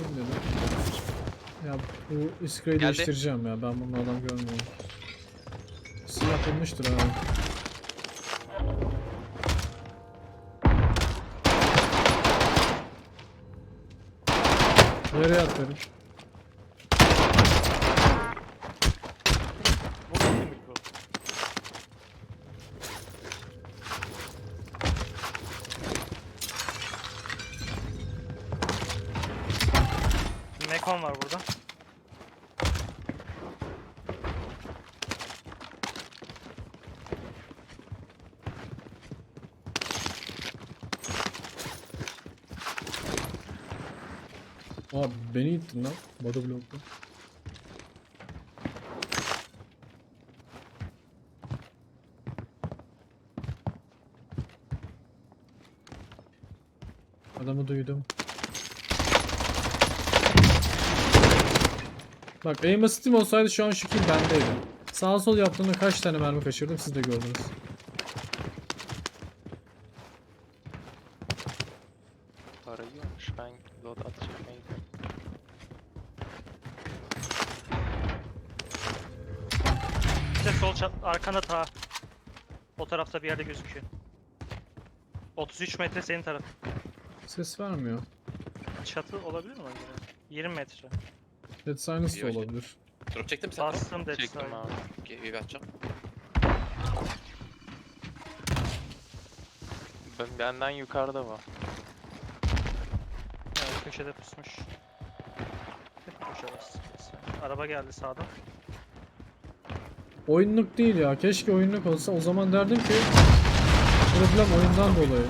dedim. Ya bu iskrayı Geldi. değiştireceğim ya. Ben bunu adam görmüyorum. Silah yapılmıştır abi. Nereye atlarım? Bu kimmiş bu? Mekon var burada. Aa beni ittin lan. Body block'ta. Adamı duydum. Bak aim assist'im olsaydı şu an şu kill bendeydi. Sağ sol yaptığımda kaç tane mermi kaçırdım siz de gördünüz. Para yiyormuş. Ben loadout çekmeye arkanda ta. O tarafta bir yerde gözüküyor. 33 metre senin taraf. Ses vermiyor. Çatı olabilir mi acaba? 20 metre. Dead Silence İyi, hoş- olabilir. Drop çektim sen. Bastım dead Çektim abi. Okey, bir atacağım. Ben, benden yukarıda var. Evet, köşede pusmuş. Hep köşe bastı. Araba geldi sağdan. Oyunluk değil ya. Keşke oyunluk olsa. O zaman derdim ki problem oyundan dolayı.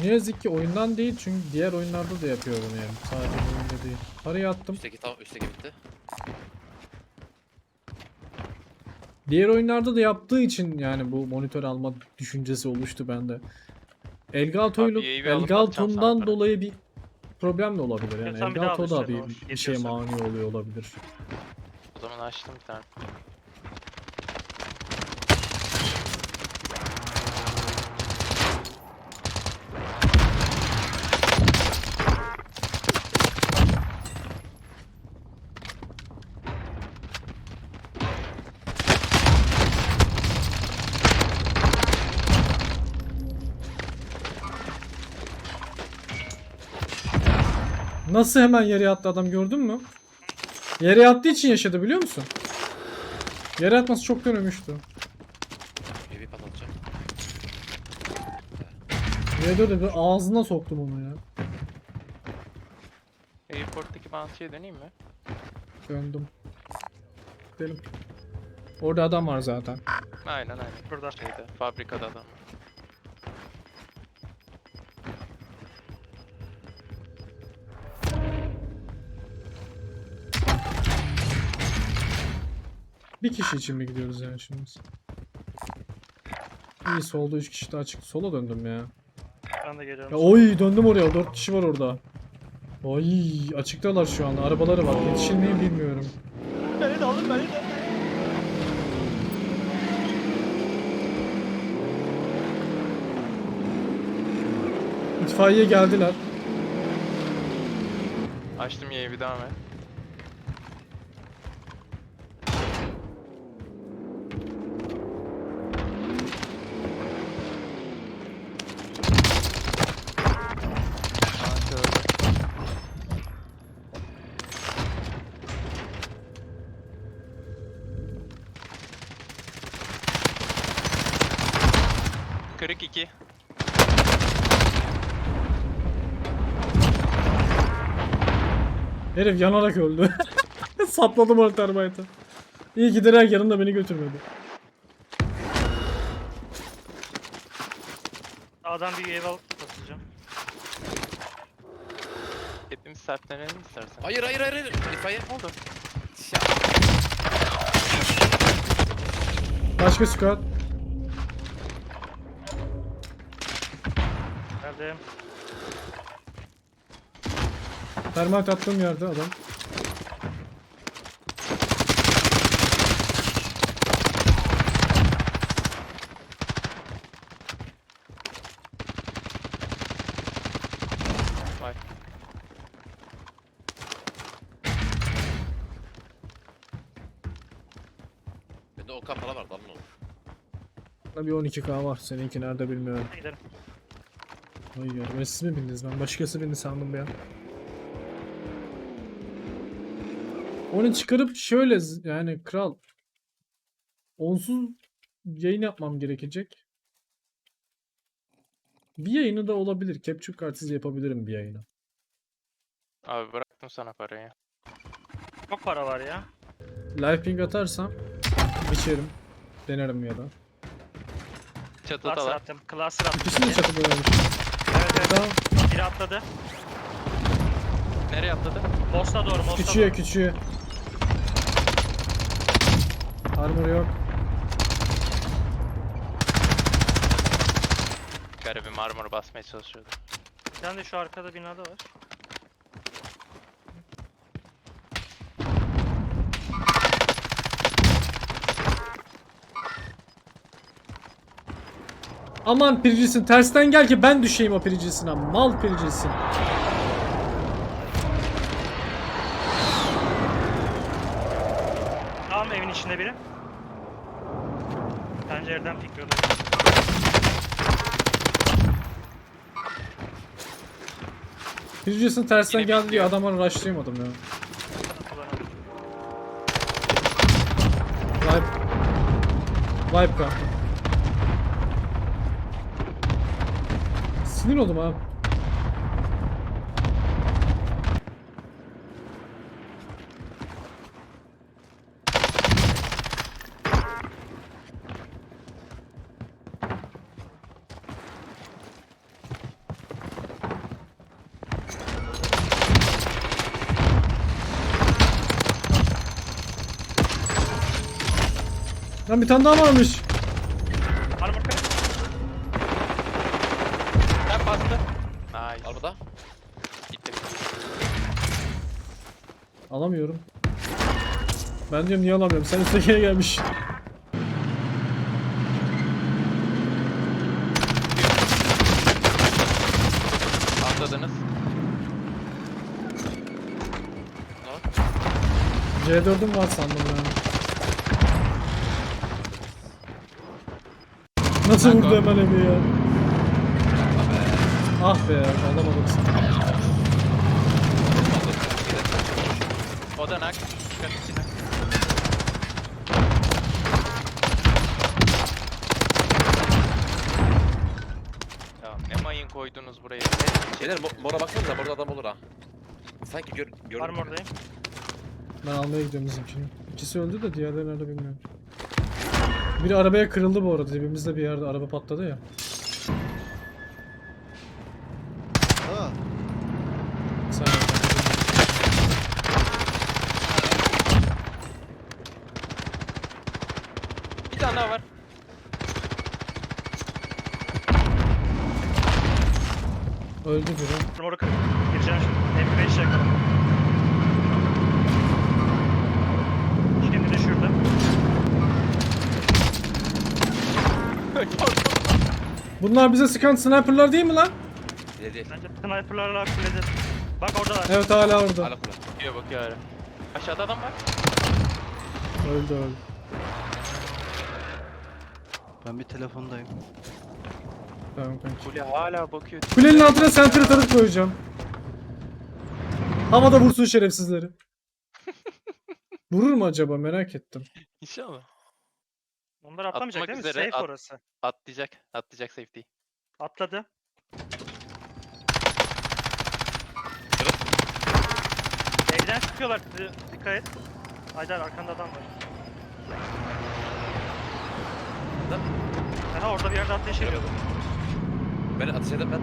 Ne yazık ki oyundan değil çünkü diğer oyunlarda da yapıyor bunu yani. Sadece bu oyunda değil. Parayı attım. Üstteki tam üstteki bitti. Diğer oyunlarda da yaptığı için yani bu monitör alma düşüncesi oluştu bende. Elgato'yla Elgato'ndan dolayı bir problem de olabilir yani. Elgato da bir, bir Yetiyorsa. mani oluyor olabilir. O zaman açtım bir tane. Nasıl hemen yere yattı adam gördün mü? Yere yattığı için yaşadı biliyor musun? Yere yatması çok dönmüştü. Bir patlatacağım. V4'e bir ağzına soktum onu ya. Airport'taki bounty'ye döneyim mi? Döndüm. Gidelim. Orada adam var zaten. Aynen aynen. Burada. Şeyde, fabrikada adam. Bir kişi için mi gidiyoruz yani şimdi? İyi solda 3 kişi daha çıktı. Sola döndüm ya. Ben de geliyorum. Ya oy döndüm oraya. 4 kişi var orada. Oy açıktalar şu anda. Arabaları var. Yetişir miyim bilmiyorum. Beni de alın beni de. İtfaiye geldiler. Açtım UAV devam et. Bounty 2. Herif yanarak öldü. Sapladım onu termite. İyi ki direkt yanında beni götürmedi. Adam bir ev alıp basacağım. Hepimiz sertlenelim istersen. Hayır hayır hayır. hayır. Elif hayır. Ne oldu? Şey ya. Başka squad. Geldim. Termite attığım yerde adam. Vay. Bende o kafalar var lan oğlum. Bir 12k var. Seninki nerede bilmiyorum. Gidelim. Hayır, ben siz mi bindiniz? Ben başkası bindi sandım bir an. Onu çıkarıp şöyle yani kral onsuz yayın yapmam gerekecek. Bir yayını da olabilir. Capture kartsız yapabilirim bir yayını. Abi bıraktım sana parayı. Çok para var ya. Live ping atarsam içerim. Denerim ya da. Cluster Çatıdalar. attım. Cluster attım. İkisi de çatıda. Evet. Tamam. Biri atladı. Nereye atladı? Bosta doğru. Bosta Küçüğe doğru. küçüğe. Armor yok. Garibim armor basmaya çalışıyordu. Bir tane de şu arkada binada var. Aman piricisin tersten gel ki ben düşeyim o piricisine. Mal piricisin. Tamam evin içinde biri. Pencereden pikliyordu. Piricisin tersten Yine geldi bekliyor. adamı rushlayamadım ya. Vibe. Vibe ka. Sinir oldum ha. Lan bir tane daha varmış. Alamıyorum. Ben diyorum niye alamıyorum? Sen üsttekine gelmiş. Atladınız. Ne var? C4'üm var sandım yani. Nasıl vurdu hemen evi ya? Ah be alamadım seni. O. Dikkat içine. Ya ne mayın koydunuz buraya? Beyler mo- mora baksanıza burada adam olur ha. Sanki gör gördüm. Armordayım. Ben almaya gidiyorum bizimkini. İkisi öldü de diğerleri nerede bilmiyorum. Biri arabaya kırıldı bu arada. Dibimizde bir yerde araba patladı ya. Ha, Sen Bir tane daha var. öldü biri. Kırık. Gireceğim şimdi. MP5 yakalım. Şimdi düşürdüm. Bunlar bize sıkan sniperlar değil mi lan? Değil değil. Bence sniperlarla kulede. Bak oradalar. Evet hala orada. Hala kula. Bakıyor bakıyor hala. Aşağıda adam var. Öldü öldü. Ben bir telefondayım. Tamam kanki. Kule hala bakıyor. Kulenin altına center atıp koyacağım. Havada vursun şerefsizleri. Vurur mu acaba merak ettim. İnşallah. Onlar atlamayacak Atmak değil mi? üzere, Safe at- orası. Atlayacak. Atlayacak safety. Atladı. Evden çıkıyorlar. Di- Dikkat et. Haydar arkanda adam var. Lan, Aha orada bir yerde ateş ediyordu. Ben ateş edemem ben.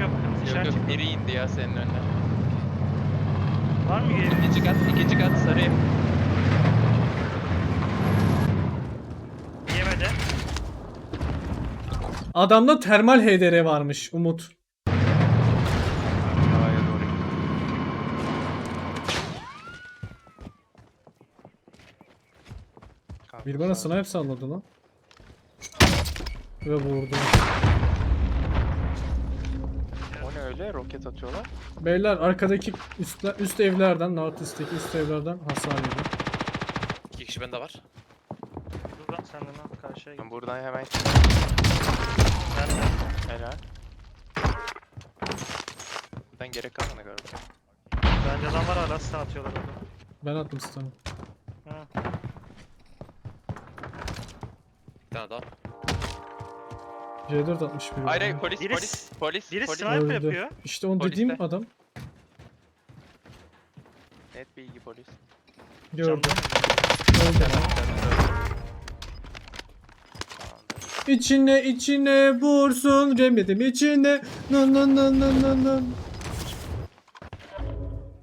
Yok yok. Yok yok biri indi ya senin önüne. Var mı geri? İkinci kat, ikinci kat sarı ev. Yemedi. Adamda termal HDR varmış Umut. Havaya doğru gitti. Bir bana snipe salladı lan. Ve vurdu. O ne öyle? Roket atıyorlar. Beyler arkadaki üst, üst evlerden, North East'teki üst evlerden hasar yedi. İki kişi bende var. senden al karşıya git. Ben buradan hemen Ben de. helal. Buradan gerek kalmadı galiba. Bence adam var hala silah atıyorlar orada. Ben attım stun'ı. Ha. Bir tane daha. C4 atmış biri. Hayır hayır bana. polis Biri polis polis Biri polis. sniper Öldü. yapıyor. İşte onu Polis dediğim de. adam. Net bilgi polis. Gördüm. Camda mı? Öldü lan. İçine içine vursun remedim içine nın nın nın nın nın nın.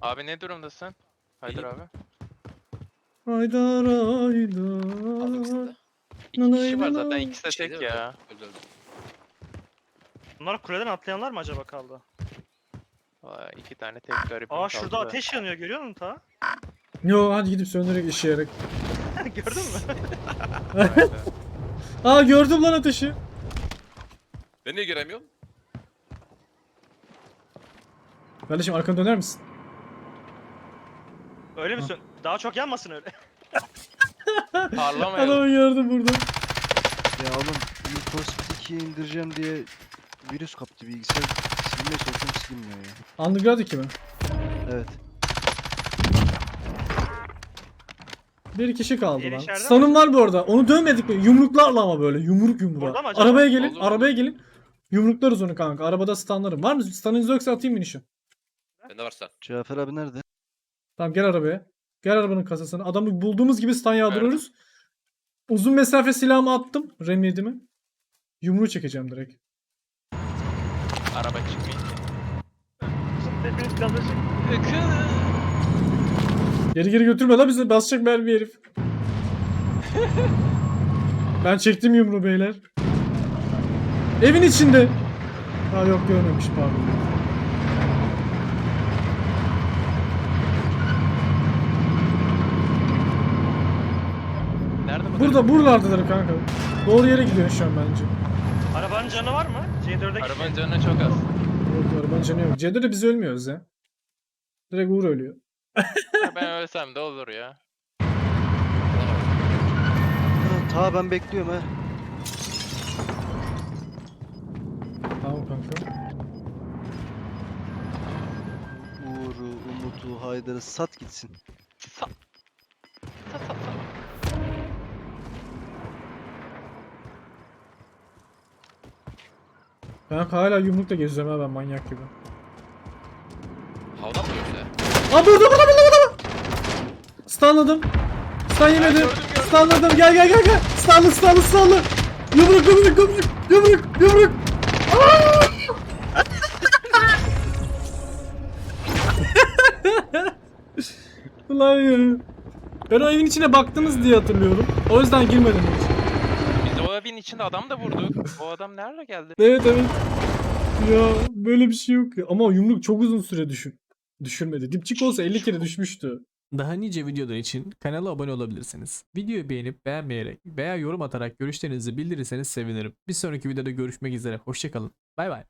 Abi ne durumdasın? Haydar abi. Haydar Aldım haydar. de. İki kişi var zaten ikisi de Şeyde tek ya. Öldü öldü. Bunlar kuleden atlayanlar mı acaba kaldı? Vay, iki tane tek garip. Aa şurada ateş yanıyor görüyor musun ta? Yo hadi gidip söndürerek işeyerek. Gördün mü? Aa gördüm lan ateşi. Ben niye göremiyorum? Kardeşim arkanı döner misin? Öyle mi sön? Daha çok yanmasın öyle. Parlamayalım. Adamı gördüm burada. Ya oğlum Need for Speed 2'ye indireceğim diye virüs kaptı bilgisayar. Silmeye çalışıyorum silinmiyor ya. Underground 2 mi? Evet. Bir kişi kaldı Diğeri lan. içeride mi? Stun'um var bu arada. Onu dövmedik mi? Yumruklarla ama böyle. Yumruk yumruğa. Orada mı acaba? Arabaya gelin. Olur, arabaya olur. gelin. Yumruklarız onu kanka. Arabada stunlarım. Var mı? Stun'ınız yoksa atayım minişi. Bende varsa. Cafer abi nerede? Tamam gel arabaya. Gel arabanın kasasına. Adamı bulduğumuz gibi stun yağdırıyoruz. Uzun mesafe silahımı attım. Rem 7'mi. Yumruğu çekeceğim direkt. Araba çıkmayın. Hepiniz gaza çek. Geri geri götürme la bizi. Basacak mermi herif. ben çektim yumruğu beyler. Evin içinde. Ha yok görmemiş pardon. Nerede bu? Burada buralardadır kanka. Doğru yere gidiyorsun şu an bence. Arabanın canı var mı? C4'e Arabanın canı çok az. Yok arabanın canı yok. C'de de biz ölmüyoruz ya. Direkt Uğur ölüyor. Ben ölsem de olur ya. Ha, ta ben bekliyorum ha. Tamam kanka. Uğur'u, Umut'u, Haydar'ı sat gitsin. Kanka hala yumrukla geziyorum ha ben manyak gibi. Havada mı yoksa? Aa burada burada burada burada. Stunladım. Stun yemedim. Stunladım. Gel gel gel gel. Stunlı stunlı stunlı. Yumruk yumruk yumruk yumruk yumruk. Ulan ya. Ben o evin içine baktınız diye hatırlıyorum. O yüzden girmedim evin içinde adam da vurduk. O adam nerede geldi? Evet evet. Ya böyle bir şey yok ya. Ama yumruk çok uzun süre düşün. Düşürmedi. Dipçik olsa 50 kere düşmüştü. Daha nice videolar için kanala abone olabilirsiniz. Videoyu beğenip beğenmeyerek veya yorum atarak görüşlerinizi bildirirseniz sevinirim. Bir sonraki videoda görüşmek üzere. Hoşçakalın. Bay bay.